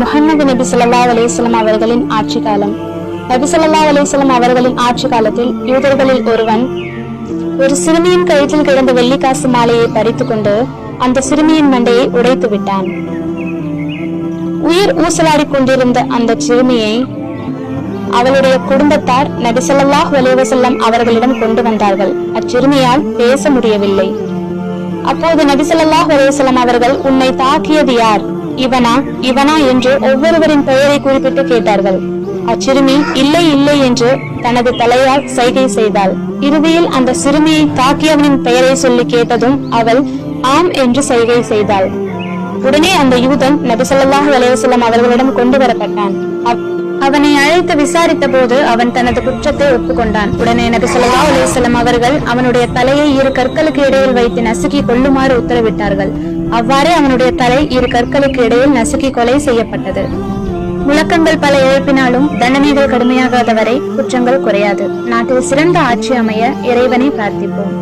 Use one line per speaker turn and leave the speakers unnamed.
முகமது நபி சொல்லா அலைஹி அவர்களின் ஆட்சி காலம் நபி சொல்லா அலைஹி அவர்களின் ஆட்சி காலத்தில் யூதர்களில் ஒருவன் ஒரு சிறுமியின் கழுத்தில் கிடந்த வெள்ளிக்காசு மாலையை பறித்துக் கொண்டு அந்த சிறுமியின் மண்டையை உடைத்து விட்டான். உயிர் ஊசலாடி கொண்டிருந்த அந்த சிறுமியை அவளுடைய குடும்பத்தார் நபி சொல்லாஹ் அலைஹி அவர்களிடம் கொண்டு வந்தார்கள். அச்சிறுமியால் பேச முடியவில்லை. அப்போது நபி சொல்லாஹ் அலைஹி அவர்கள் உன்னை தாக்கியது யார்? இவனா இவனா என்று ஒவ்வொருவரின் பெயரை குறிப்பிட்டு கேட்டார்கள். அச்சிறுமி இல்லை இல்லை என்று தனது தலையால் சைகை செய்தாள். இறுதியில் அந்த சிறுமியை தாக்கியவனின் பெயரை சொல்லி கேட்டதும் அவள் ஆம் என்று சைகை செய்தாள். உடனே அந்த யூதன் நபி அலையவசல்லம் அவர்களிடம் கொண்டு வரப்பட்டான். அவனை அழைத்து விசாரித்த போது அவன் தனது குற்றத்தை ஒப்புக்கொண்டான். உடனே நபி சொல்லா அலைஹி அவர்கள் அவனுடைய தலையை இரு கற்களுக்கு இடையில் வைத்து நசுக்கி கொள்ளுமாறு உத்தரவிட்டார்கள். அவ்வாறே அவனுடைய தலை இரு கற்களுக்கு இடையில் நசுக்கி கொலை செய்யப்பட்டது. முழக்கங்கள் பல எழுப்பினாலும் தண்டனைகள் கடுமையாகாத வரை குற்றங்கள் குறையாது. நாட்டில் சிறந்த ஆட்சி அமைய இறைவனை பிரார்த்திப்போம்.